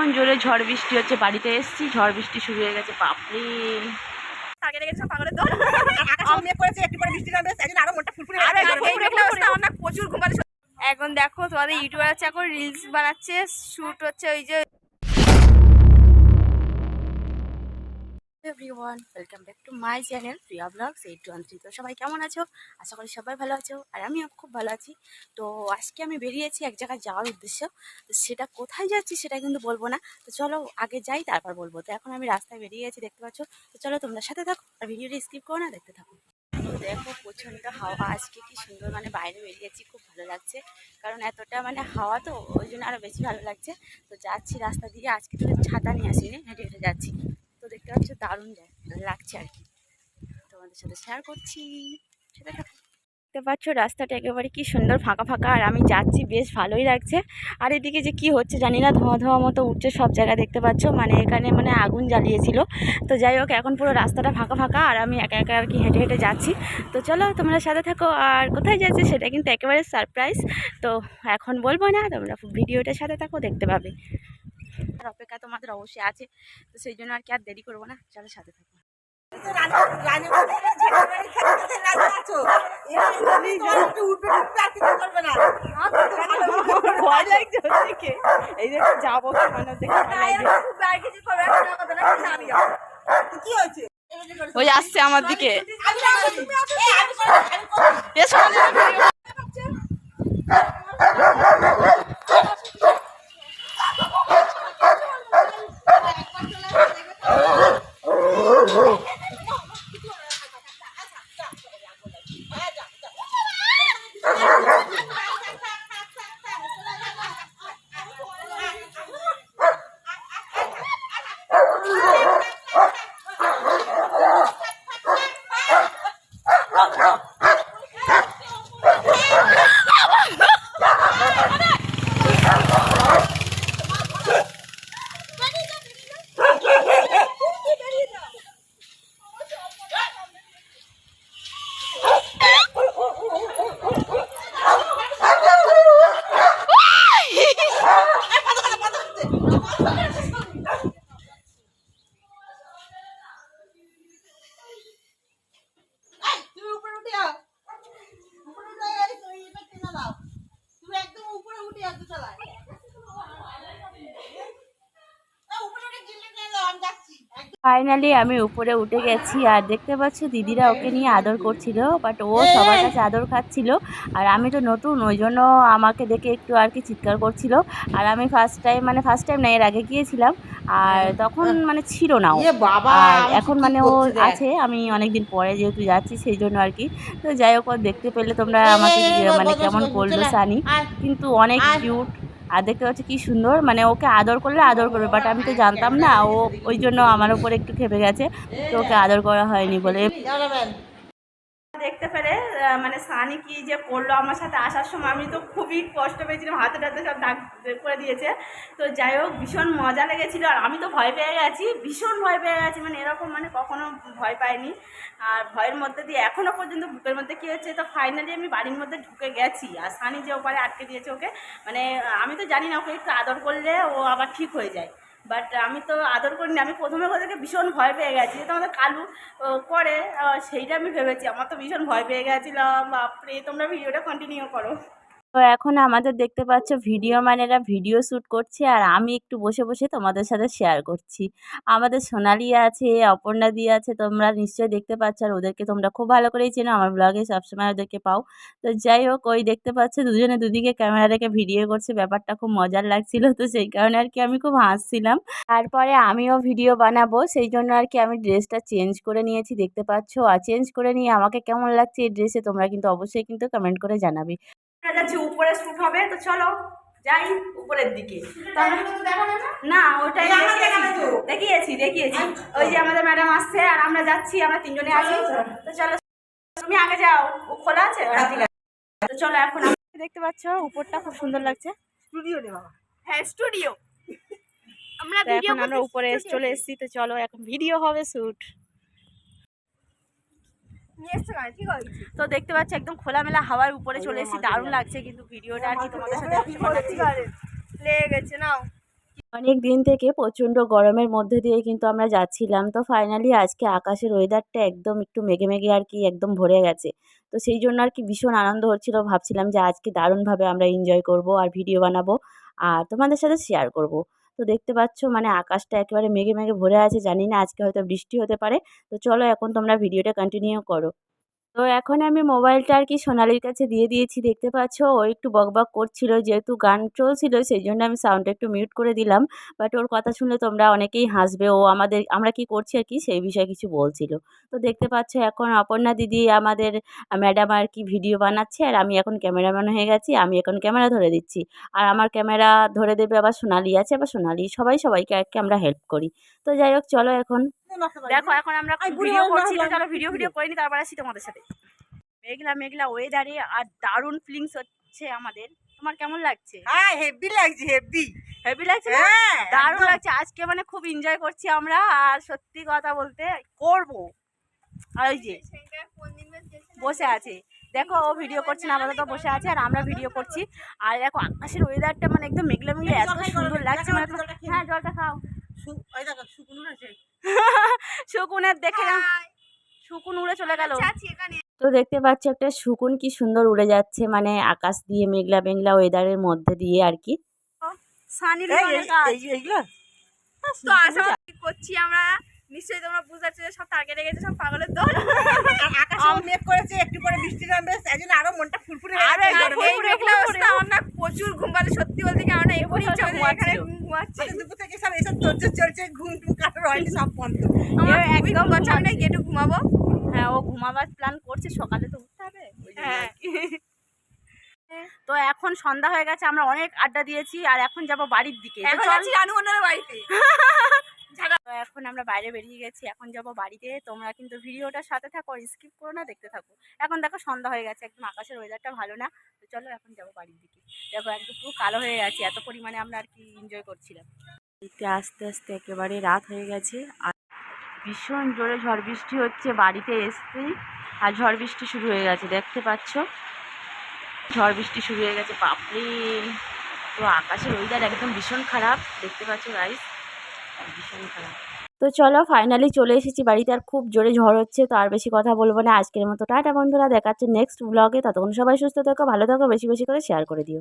ভীষণ জোরে ঝড় বৃষ্টি হচ্ছে বাড়িতে এসছি ঝড় বৃষ্টি শুরু হয়ে গেছে পাপড়ি আগে লেগেছে পাগলের দল? আকাশ মেঘ করেছে একটু পরে বৃষ্টি নামবে সেদিন আরও মনটা ফুরফুরে আর একদম যাবে। ফুরফুরে অবস্থা আমার প্রচুর ঘুমাতে এখন দেখো তোমাদের ইউটিউবার আছে এখন রিলস বানাচ্ছে শুট হচ্ছে ওই যে everyone welcome back to my channel Priya vlogs eight two three তো সবাই কেমন আছো? আশা করি সবাই ভালো আছো, আর আমিও খুব ভালো আছি। তো আজকে আমি বেরিয়েছি এক জায়গায় যাওয়ার উদ্দেশ্য। সেটা কোথায় যাচ্ছি সেটা কিন্তু বলব না। তো চলো আগে যাই, তারপর বলব। তো এখন আমি রাস্তায় বেরিয়ে গেছি, দেখতে পাচ্ছ। তো চলো তোমরা সাথে থাকো, আর ভিডিওটা স্কিপ করো না, দেখতে থাকো। দেখো প্রচণ্ড হাওয়া, আজকে কি সুন্দর মানে বাইরে বেরিয়েছি, খুব ভালো লাগছে। কারণ এতটা মানে হাওয়া তো, ওই জন্য আরও বেশি ভালো লাগছে। তো যাচ্ছি রাস্তা দিয়ে, আজকে তো ছাতা নিয়ে আসিনি, হেঁটে হেঁটে যাচ্ছি। দেখতে পাচ্ছ, দারুণ লাগছে আর কি। তোমাদের সাথে শেয়ার করছি। সেটা দেখতে পাচ্ছ, রাস্তাটা একেবারে কি সুন্দর ফাঁকা ফাঁকা, আর আমি যাচ্ছি, বেশ ভালোই লাগছে। আর এদিকে যে কি হচ্ছে জানি না, ধোঁয়া ধোঁয়া মতো উঠছে সব জায়গায় দেখতে পাচ্ছ। মানে এখানে মানে আগুন জ্বালিয়েছিল। তো যাই হোক, এখন পুরো রাস্তাটা ফাঁকা ফাঁকা, আর আমি একা একা আর কি হেঁটে হেঁটে যাচ্ছি। তো চলো, তোমরা সাথে থাকো। আর কোথায় যাচ্ছে সেটা কিন্তু একেবারে সারপ্রাইজ তো এখন বলব না, তোমরা ভিডিওটা সাথে থাকো, দেখতে পাবে। অপেক্ষা তোমাদের অবশ্যই আছে। তো সেই জন্য আর কি আর দেরি করব না চলো সাথে থাকো। তো রানী- রানী বলতে গেলে ঝেঁটা বাড়ি খেতে খেতে রাজি আছো। এবার তুমি তোমার একটু উঠবে উঠবে আর কিছু করবে না। ভয় লাগছে ওদিকে এই দেখো যাব কি মানে দেখে ভয় লাগছে খুব আর কিছু করবে না, কোনো কথা না, কিন্তু আমি যাব। তো কি হয়েছে? ওই আসছে আমার দিকে আমি যাব, তুমি আসো, এই আমি করব, আমি করব। এসো এই, তুমি উপরে উঠে যাও। উপরে উঠে যাও, এই তো, এটা টেনে দাও। তুমি একদম উপরে উঠে যাও দোতলায়। এই, উপরে উঠে গিলে টেনে দাও, আমি যাচ্ছি। একদম ফাইনালি আমি উপরে উঠে গেছি। আর দেখতে পাচ্ছ দিদিরা ওকে নিয়ে আদর করছিল বাট ও সবার কাছে আদর খাচ্ছিল। আর আমি তো নতুন ওই জন্য আমাকে দেখে একটু আর কি চিৎকার করছিল। আর আমি ফার্স্ট টাইম মানে ফার্স্ট টাইম না এর আগে গিয়েছিলাম। আর তখন মানে ছিল না ও। ইয়ে বাবা, আর এখন মানে ও। আছে আমি অনেকদিন পরে যেহেতু যাচ্ছি সেই জন্য আর কি। তো যাই হোক দেখতে পেলে তোমরা আমাকে মানে কেমন করল সানি। কিন্তু অনেক। কিউট আর দেখতে পাচ্ছি কি সুন্দর মানে ওকে আদর করলে আদর করবে বাট আমি তো জানতাম না, ও ওই জন্য আমার ওপর একটু খেপে গেছে, তো ওকে আদর করা হয়নি বলে। দেখতে পেরে মানে সানি কি যে করল আমার সাথে আসার সময়, আমি তো খুবই কষ্ট পেয়েছিলাম, হাতে টাতে সব দাগ করে দিয়েছে। তো যাই হোক, ভীষণ মজা লেগেছিলো, আর আমি তো ভয় পেয়ে গেছি, ভীষণ ভয় পেয়ে গেছি মানে এরকম মানে কখনো ভয় পাইনি। আর ভয়ের মধ্যে দিয়ে এখনও পর্যন্ত বুকের মধ্যে কী হচ্ছে, তো ফাইনালি আমি বাড়ির মধ্যে ঢুকে গেছি, আর সানি যে ওপারে আটকে দিয়েছে ওকে মানে আমি তো জানি না ওকে একটু আদর করলে ও আবার ঠিক হয়ে যায়। বাট আমি তো আদর করিনি, আমি প্রথমে ওদেরকে ভীষণ ভয় পেয়ে গেছি। যেহেতু আমাদের কালু করে সেইটা আমি ভেবেছি। আমার তো ভীষণ ভয় পেয়ে গেছিলাম। বাপরে, তোমরা ভিডিওটা কন্টিনিউ করো। তো এখন আমাদের দেখতে পাচ্ছ ভিডিও মানেরা ভিডিও শ্যুট করছে আর আমি একটু বসে বসে তোমাদের সাথে শেয়ার করছি। আমাদের সোনালি আছে, অপর্ণা দি আছে, তোমরা নিশ্চয়ই দেখতে পাচ্ছ আর ওদেরকে তোমরা খুব ভালো করেই চেনো। আমার ব্লগে সবসময় ওদেরকে পাও। তো যাই হোক, ওই দেখতে পাচ্ছ দুজনে দুদিকে ক্যামেরা রেখে ভিডিও করছে। ব্যাপারটা খুব মজার লাগছিল। তো সেই কারণে আর কি আমি খুব হাসছিলাম। তারপরে আমিও ভিডিও বানাবো। সেই জন্য আর কি আমি ড্রেসটা চেঞ্জ করে নিয়েছি। দেখতে পাচ্ছ? আর চেঞ্জ করে নিয়ে আমাকে কেমন লাগছে এই ড্রেসে তোমরা কিন্তু অবশ্যই কিন্তু কমেন্ট করে জানাবে। যাচ্ছি উপরে শ্যুট হবে তো চলো যাই উপরের দিকে। না ওটাই আমার। দেখিয়েছি। দেখিয়েছি ওই যে আমাদের ম্যাডাম আসছে আর আমরা যাচ্ছি আমরা তিনজনে আছি। তো চলো তুমি আগে যাও ও খোলা আছে? তো চলো এখন আমরা দেখতে পাচ্ছ উপরটা খুব সুন্দর লাগছে। স্টুডিও। হ্যাঁ স্টুডিও আমরা এখন আমরা উপরে চলে এসেছি। তো চলো এখন ভিডিও হবে শ্যুট নিয়ে এসছো গাড়ি ঠিক আছে তো দেখতে পাচ্ছি একদম খোলামেলা হাওয়ার উপরে চলে এসেছি। দারুণ লাগছে কিন্তু ভিডিওটা আর কি তোমাদের সাথে লেগে গেছে নাও। অনেক দিন থেকে প্রচণ্ড গরমের মধ্যে দিয়ে কিন্তু আমরা যাচ্ছিলাম। তো ফাইনালি আজকে আকাশের ওয়েদারটা একদম একটু মেঘে মেঘে আর কি একদম ভরে গেছে। তো সেই জন্য আর কি ভীষণ আনন্দ হচ্ছিল। ভাবছিলাম যে আজকে দারুণভাবে আমরা এনজয় করব আর ভিডিও বানাবো। আর তোমাদের সাথে শেয়ার করব। তো দেখতে পাচ্ছ মানে আকাশটা একেবারে মেঘে মেঘে ভরে আছে, জানি না আজকে হয়তো বৃষ্টি হতে পারে। তো চলো এখন তোমরা ভিডিওটা কন্টিনিউ করো। তো এখন আমি মোবাইলটা আর কি সোনালির কাছে দিয়ে দিয়েছি, দেখতে পাচ্ছ? ও একটু বকবক করছিল, যেহেতু গান চলছিল, সেই জন্য আমি সাউন্ডটা একটু মিউট করে দিলাম। বাট ওর কথা শুনলে তোমরা অনেকেই হাসবে, ও আমাদের, আমরা কি করছি আর কি, সেই বিষয়ে কিছু বলছিল। তো দেখতে পাচ্ছ এখন অপর্ণা দিদি আমাদের ম্যাডাম আর কি ভিডিও বানাচ্ছে, আর আমি এখন ক্যামেরাম্যান হয়ে গেছি, আমি এখন ক্যামেরা ধরে দিচ্ছি। আর আমার ক্যামেরা ধরে দেবে আবার সোনালি আছে, আবার সোনালি সবাই সবাইকে আর কি আমরা হেল্প করি। তো যাই হোক, চলো এখন। দেখো এখন আমরা ভিডিও করছি তো চলো ভিডিও ভিডিও করিনি তারপর আসি তোমাদের সাথে। মেঘলা মেঘলা ওয়েদারে আর দারুণ ফিলিংস হচ্ছে আমাদের। তোমার কেমন লাগছে? হ্যাঁ হেভি লাগছে হেভি হেভি লাগছে হ্যাঁ দারুণ লাগছে। আজকে মানে খুব এনজয় করছি আমরা আর সত্যি কথা বলতে করব। আর ওই যে বসে আছে। দেখো ও ভিডিও করছে না আপাতত বসে আছে আর আমরা ভিডিও করছি। আর দেখো আকাশের ওয়েদারটা মানে একদম মেঘলা মেঘলা এত সুন্দর লাগছে মানে জলটা হ্যাঁ জলটা খাও। সু- দেখো শুকনো আছে শকুনের দেখে শকুন উড়ে চলে গেল। তো দেখতে পাচ্ছি একটা শকুন কি সুন্দর উড়ে যাচ্ছে মানে আকাশ দিয়ে মেঘলা মেঘলা ওয়েদারের মধ্যে দিয়ে আর কি। করছি আমরা নিশ্চয়ই তোমরা বুঝতে পারছ যে সব টার্গেটে গেছে সব পাগলের দল। আর আকাশেও মেঘ করেছে একটু পরে বৃষ্টি নামবে সেই জন্য আরও মনটা ফুরফুরে আরও গরমে। মেঘলা অবস্থা আমার না প্রচুর ঘুম পাচ্ছে সত্যি বলতে কি আমার না এখনই এখানে। ঘুমাচ্ছি। দুপুর থেকে সব এসব তোরজোর চলছে ঘুম টুম কাটার হয়নি সব বন্ধ। আমার একদম একদম ঘুমাচ্ছে। আমি না একটু ঘুমাবো। হ্যাঁ ও ঘুমাবার প্ল্যান করছে সকালে তো উঠতে হবে। হ্যাঁ। তো এখন সন্ধ্যা হয়ে গেছে আমরা অনেক আড্ডা দিয়েছি আর এখন যাব বাড়ির দিকে। রানু মন্ডলের বাড়িতে। তো এখন আমরা বাইরে বেরিয়ে গেছি, এখন যাব বাড়িতে। তোমরা কিন্তু ভিডিওটার সাথে থাকো স্কিপ করো না, দেখতে থাকো। এখন দেখো সন্ধ্যা হয়ে গেছে, একদম আকাশের ওয়েদারটা ভালো না। তো চলো এখন যাব বাড়ির দিকে। দেখো একদম পুরো কালো হয়ে গেছে, এত পরিমাণে আমরা আর কি এনজয় করছিলাম। আস্তে আস্তে একেবারে রাত হয়ে গেছে, আর ভীষণ জোরে ঝড় বৃষ্টি হচ্ছে বাড়িতে এসতেই, আর ঝড় বৃষ্টি শুরু হয়ে গেছে, দেখতে পাচ্ছ? ঝড় বৃষ্টি শুরু হয়ে গেছে, বাপরে! তো আকাশের ওয়েদার একদম ভীষণ খারাপ, দেখতে পাচ্ছ গাইস তো চলো ফাইনালি চলে এসেছি বাড়িতে আর খুব জোরে ঝড় হচ্ছে, তো আর বেশি কথা বলব না। আজকের মতো টাটা বন্ধুরা, দেখাচ্ছে নেক্সট ব্লগে ততক্ষণ সবাই সুস্থ থাকো, ভালো থাকো, বেশি বেশি করে শেয়ার করে দিও।